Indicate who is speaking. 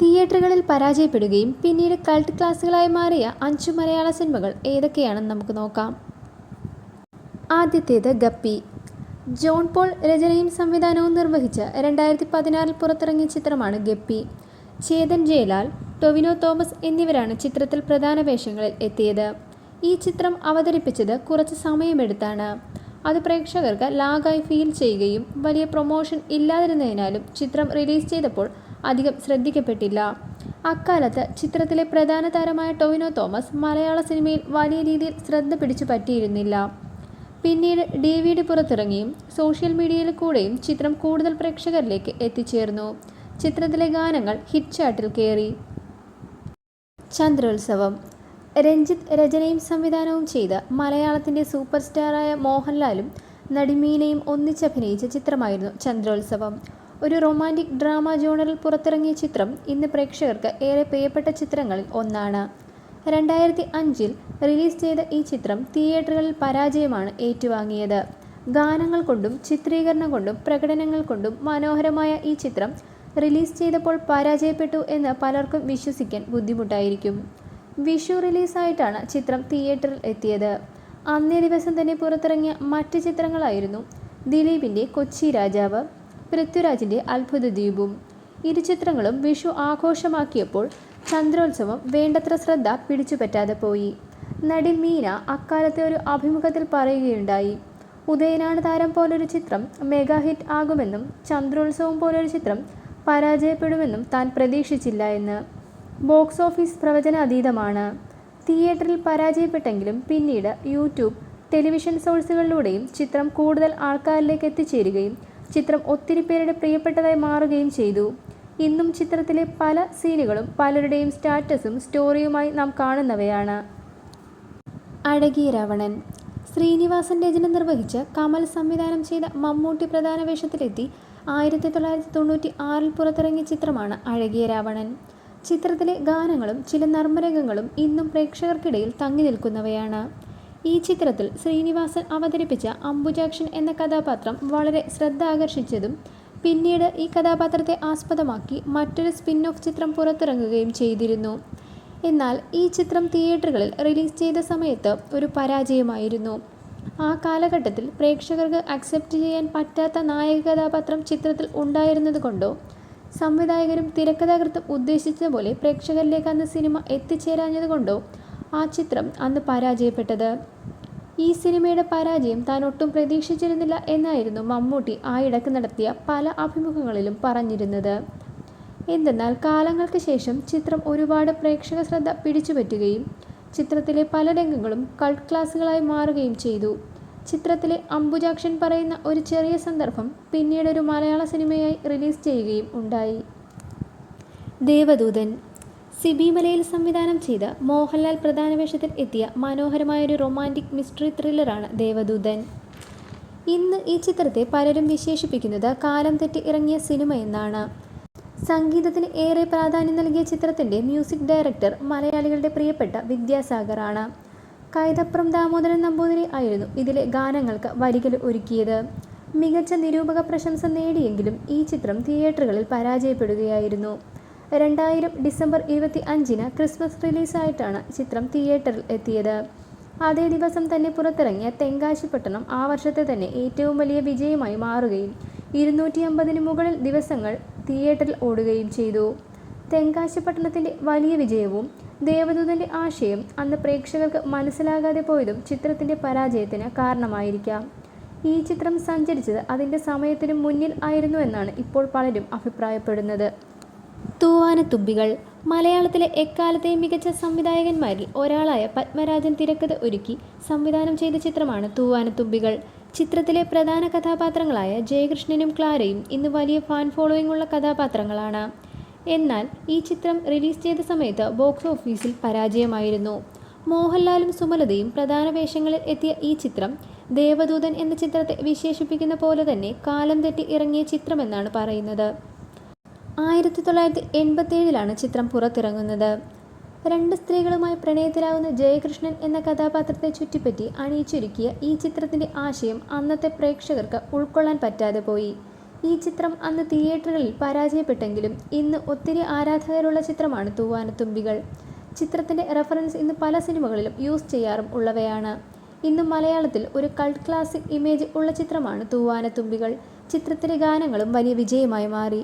Speaker 1: തിയേറ്ററുകളിൽ പരാജയപ്പെടുകയും പിന്നീട് കൾട്ട് ക്ലാസുകളായി മാറിയ അഞ്ചു മലയാള സിനിമകൾ ഏതൊക്കെയാണെന്ന് നമുക്ക് നോക്കാം. ആദ്യത്തേത് ഗപ്പി. ജോൺ പോൾ രചനയും സംവിധാനവും നിർവഹിച്ച രണ്ടായിരത്തി പതിനാറിൽ പുറത്തിറങ്ങിയ ചിത്രമാണ് ഗപ്പി. ചേതൻ ജയലാൽ ടൊവിനോ തോമസ് എന്നിവരാണ് ചിത്രത്തിൽ പ്രധാന വേഷങ്ങളിൽ എത്തിയത്. ഈ ചിത്രം അവതരിപ്പിച്ചത് കുറച്ച് സമയമെടുത്താണ്. അത് പ്രേക്ഷകർക്ക് ലാഗായി ഫീൽ ചെയ്യുകയും വലിയ പ്രൊമോഷൻ ഇല്ലാതിരുന്നതിനാലും ചിത്രം റിലീസ് ചെയ്തപ്പോൾ അധികം ശ്രദ്ധിക്കപ്പെട്ടില്ല. അക്കാലത്ത് ചിത്രത്തിലെ പ്രധാന താരമായ ടൊവിനോ തോമസ് മലയാള സിനിമയിൽ വലിയ രീതിയിൽ ശ്രദ്ധ പിടിച്ചു പറ്റിയിരുന്നില്ല. പിന്നീട് ഡി വി ഡി പുറത്തിറങ്ങിയും സോഷ്യൽ മീഡിയയിൽ കൂടെയും ചിത്രം കൂടുതൽ പ്രേക്ഷകരിലേക്ക് എത്തിച്ചേർന്നു. ചിത്രത്തിലെ ഗാനങ്ങൾ ഹിറ്റ് ചാർട്ടിൽ കയറി. ചന്ദ്രോത്സവം. രഞ്ജിത്ത് രചനയും സംവിധാനവും ചെയ്ത മലയാളത്തിന്റെ സൂപ്പർ സ്റ്റാറായ മോഹൻലാലും നടിമീനയും ഒന്നിച്ചഭിനയിച്ച ചിത്രമായിരുന്നു ചന്ദ്രോത്സവം. ഒരു റൊമാന്റിക് ഡ്രാമ ജോണറിൽ പുറത്തിറങ്ങിയ ചിത്രം ഇന്ന് പ്രേക്ഷകർക്ക് ഏറെ പ്രിയപ്പെട്ട ചിത്രങ്ങളിൽ ഒന്നാണ്. രണ്ടായിരത്തി അഞ്ചിൽ റിലീസ് ചെയ്ത ഈ ചിത്രം തിയേറ്ററുകളിൽ പരാജയമാണ് ഏറ്റുവാങ്ങിയത്. ഗാനങ്ങൾ കൊണ്ടും ചിത്രീകരണം കൊണ്ടും പ്രകടനങ്ങൾ കൊണ്ടും മനോഹരമായ ഈ ചിത്രം റിലീസ് ചെയ്തപ്പോൾ പരാജയപ്പെട്ടു എന്ന് പലർക്കും വിശ്വസിക്കാൻ ബുദ്ധിമുട്ടായിരിക്കും. വിഷു റിലീസായിട്ടാണ് ചിത്രം തിയേറ്ററിൽ എത്തിയത്. അന്നേ ദിവസം തന്നെ പുറത്തിറങ്ങിയ മറ്റ് ചിത്രങ്ങളായിരുന്നു ദിലീപിന്റെ കൊച്ചി രാജാവ് പൃഥ്വിരാജിന്റെ അത്ഭുത ദ്വീപും. ഇരുചിത്രങ്ങളും വിഷു ആഘോഷമാക്കിയപ്പോൾ ചന്ദ്രോത്സവം വേണ്ടത്ര ശ്രദ്ധ പിടിച്ചുപറ്റാതെ പോയി. നടി മീന അക്കാലത്തെ ഒരു അഭിമുഖത്തിൽ പറയുകയുണ്ടായി ഉദയനാണ് താരം പോലൊരു ചിത്രം മെഗാ ഹിറ്റ് ആകുമെന്നും ചന്ദ്രോത്സവം പോലൊരു ചിത്രം പരാജയപ്പെടുമെന്നും താൻ പ്രതീക്ഷിച്ചില്ല എന്ന്. ബോക്സ് ഓഫീസ് പ്രവചന അതീതമാണ് തിയേറ്ററിൽ പരാജയപ്പെട്ടെങ്കിലും പിന്നീട് യൂട്യൂബ് ടെലിവിഷൻ സോഴ്സുകളിലൂടെയും ചിത്രം കൂടുതൽ ആൾക്കാരിലേക്ക് എത്തിച്ചേരുകയും ചിത്രം ഒത്തിരി പേരുടെ പ്രിയപ്പെട്ടതായി മാറുകയും ചെയ്തു. ഇന്നും ചിത്രത്തിലെ പല സീനുകളും പലരുടെയും സ്റ്റാറ്റസും സ്റ്റോറിയുമായി നാം കാണുന്നവയാണ്. അഴകിയ രവണൻ ശ്രീനിവാസൻ രചന നിർവഹിച്ച് കമൽ സംവിധാനം ചെയ്ത മമ്മൂട്ടി പ്രധാന വേഷത്തിലെത്തി ആയിരത്തി തൊള്ളായിരത്തി തൊണ്ണൂറ്റി ആറിൽ പുറത്തിറങ്ങിയ ചിത്രമാണ് അഴകിയ രാവണൻ. ചിത്രത്തിലെ ഗാനങ്ങളും ചില നർമ്മരംഗങ്ങളും ഇന്നും പ്രേക്ഷകർക്കിടയിൽ തങ്ങി നിൽക്കുന്നവയാണ്. ഈ ചിത്രത്തിൽ ശ്രീനിവാസൻ അവതരിപ്പിച്ച അംബുജാക്ഷൻ എന്ന കഥാപാത്രം വളരെ ശ്രദ്ധ ആകർഷിച്ചതും പിന്നീട് ഈ കഥാപാത്രത്തെ ആസ്പദമാക്കി മറ്റൊരു സ്പിൻ ഓഫ് ചിത്രം പുറത്തിറങ്ങുകയും ചെയ്തിരുന്നു. എന്നാൽ ഈ ചിത്രം തിയേറ്ററുകളിൽ റിലീസ് ചെയ്ത സമയത്ത് ഒരു പരാജയമായിരുന്നു. ആ കാലഘട്ടത്തിൽ പ്രേക്ഷകർക്ക് അക്സെപ്റ്റ് ചെയ്യാൻ പറ്റാത്ത നായക കഥാപാത്രം ചിത്രത്തിൽ ഉണ്ടായിരുന്നതുകൊണ്ടോ സംവിധായകരും തിരക്കഥാകൃത്തും ഉദ്ദേശിച്ച പോലെ പ്രേക്ഷകരിലേക്ക് അന്ന് സിനിമ എത്തിച്ചേരാഞ്ഞതുകൊണ്ടോ ആ ചിത്രം അന്ന് പരാജയപ്പെട്ടത്. ഈ സിനിമയുടെ പരാജയം താൻ ഒട്ടും പ്രതീക്ഷിച്ചിരുന്നില്ല എന്നായിരുന്നു മമ്മൂട്ടി ആ ഇടയ്ക്ക് നടത്തിയ പല അഭിമുഖങ്ങളിലും പറഞ്ഞിരുന്നത്. എന്തെന്നാൽ കാലങ്ങൾക്ക് ശേഷം ചിത്രം ഒരുപാട് പ്രേക്ഷക ശ്രദ്ധ പിടിച്ചുപറ്റുകയും ചിത്രത്തിലെ പല രംഗങ്ങളും കൾട്ട് ക്ലാസുകളായി മാറുകയും ചെയ്തു. ചിത്രത്തിലെ അംബുജാക്ഷൻ പറയുന്ന ഒരു ചെറിയ സന്ദർഭം പിന്നീട് ഒരു മലയാള സിനിമയായി റിലീസ് ചെയ്യുകയും ഉണ്ടായി. ദേവദൂതൻ സിബി മലയിൽ സംവിധാനം ചെയ്ത മോഹൻലാൽ പ്രധാന വേഷത്തിൽ എത്തിയ മനോഹരമായൊരു റൊമാന്റിക് മിസ്റ്ററി ത്രില്ലറാണ് ദേവദൂതൻ. ഇന്ന് ഈ ചിത്രത്തെ പലരും വിശേഷിപ്പിക്കുന്നത് കാലം തെറ്റി ഇറങ്ങിയ സിനിമ എന്നാണ്. സംഗീതത്തിന് ഏറെ പ്രാധാന്യം നൽകിയ ചിത്രത്തിന്റെ മ്യൂസിക് ഡയറക്ടർ മലയാളികളുടെ പ്രിയപ്പെട്ട വിദ്യാസാഗറാണ് കൈതപ്രം ദാമോദരൻ നമ്പൂതിരി ആയിരുന്നു ഇതിലെ ഗാനങ്ങൾക്ക് വരികൾ ഒരുക്കിയത്. മികച്ച നിരൂപക പ്രശംസ നേടിയെങ്കിലും ഈ ചിത്രം തിയേറ്ററുകളിൽ പരാജയപ്പെടുകയായിരുന്നു. രണ്ടായിരം ഡിസംബർ ഇരുപത്തി അഞ്ചിന് ക്രിസ്മസ് റിലീസായിട്ടാണ് ചിത്രം തിയേറ്ററിൽ എത്തിയത്. അതേ ദിവസം തന്നെ പുറത്തിറങ്ങിയ തെങ്കാശിപ്പട്ടണം ആ വർഷത്തെ തന്നെ ഏറ്റവും വലിയ വിജയമായി മാറുകയും ഇരുന്നൂറ്റി അമ്പതിന് മുകളിൽ ദിവസങ്ങൾ തിയേറ്ററിൽ ഓടുകയും ചെയ്തു. തെങ്കാശിപ്പട്ടണത്തിന്റെ വലിയ വിജയവും ദേവദൂതന്റെ ആശയം അന്ന് പ്രേക്ഷകർക്ക് മനസ്സിലാകാതെ പോയതും ചിത്രത്തിന്റെ പരാജയത്തിന് കാരണമായിരിക്കാം. ഈ ചിത്രം സഞ്ചരിച്ചത് അതിന്റെ സമയത്തിന് മുന്നിൽ ആയിരുന്നു എന്നാണ് ഇപ്പോൾ പലരും അഭിപ്രായപ്പെടുന്നത്. തൂവാനത്തുമ്പികൾ മലയാളത്തിലെ എക്കാലത്തെയും മികച്ച സംവിധായകന്മാരിൽ ഒരാളായ പത്മരാജൻ തിരക്കഥ ഒരുക്കി സംവിധാനം ചെയ്ത ചിത്രമാണ് തൂവാനത്തുമ്പികൾ ചിത്രത്തിലെ പ്രധാന കഥാപാത്രങ്ങളായ ജയകൃഷ്ണനും ക്ലാരയും ഇന്ന് വലിയ ഫാൻ ഫോളോയിങ് ഉള്ള കഥാപാത്രങ്ങളാണ്. എന്നാൽ ഈ ചിത്രം റിലീസ് ചെയ്ത സമയത്ത് ബോക്സ് ഓഫീസിൽ പരാജയമായിരുന്നു. മോഹൻലാലും സുമലതയും പ്രധാന വേഷങ്ങളിൽ എത്തിയ ഈ ചിത്രം ദേവദൂതൻ എന്ന ചിത്രത്തെ വിശേഷിപ്പിക്കുന്ന പോലെ തന്നെ കാലം തെറ്റി ഇറങ്ങിയ ചിത്രമെന്നാണ് പറയുന്നത്. ആയിരത്തി തൊള്ളായിരത്തി എൺപത്തേഴിലാണ് ചിത്രം പുറത്തിറങ്ങുന്നത്. രണ്ട് സ്ത്രീകളുമായി പ്രണയത്തിലാവുന്ന ജയകൃഷ്ണൻ എന്ന കഥാപാത്രത്തെ ചുറ്റിപ്പറ്റി അണിയിച്ചൊരുക്കിയ ഈ ചിത്രത്തിന്റെ ആശയം അന്നത്തെ പ്രേക്ഷകർക്ക് ഉൾക്കൊള്ളാൻ പറ്റാതെ പോയി. ഈ ചിത്രം അന്ന് തിയേറ്ററുകളിൽ പരാജയപ്പെട്ടെങ്കിലും ഇന്ന് ഒത്തിരി ആരാധകരുള്ള ചിത്രമാണ് തൂവാനത്തുമ്പികൾ ചിത്രത്തിന്റെ റെഫറൻസ് ഇന്ന് പല സിനിമകളിലും യൂസ് ചെയ്യാറും ഉള്ളവയാണ്. ഇന്ന് മലയാളത്തിൽ ഒരു കൾട്ട് ക്ലാസിക് ഇമേജ് ഉള്ള ചിത്രമാണ് തൂവാനത്തുമ്പികൾ ചിത്രത്തിലെ ഗാനങ്ങളും വലിയ വിജയമായി മാറി.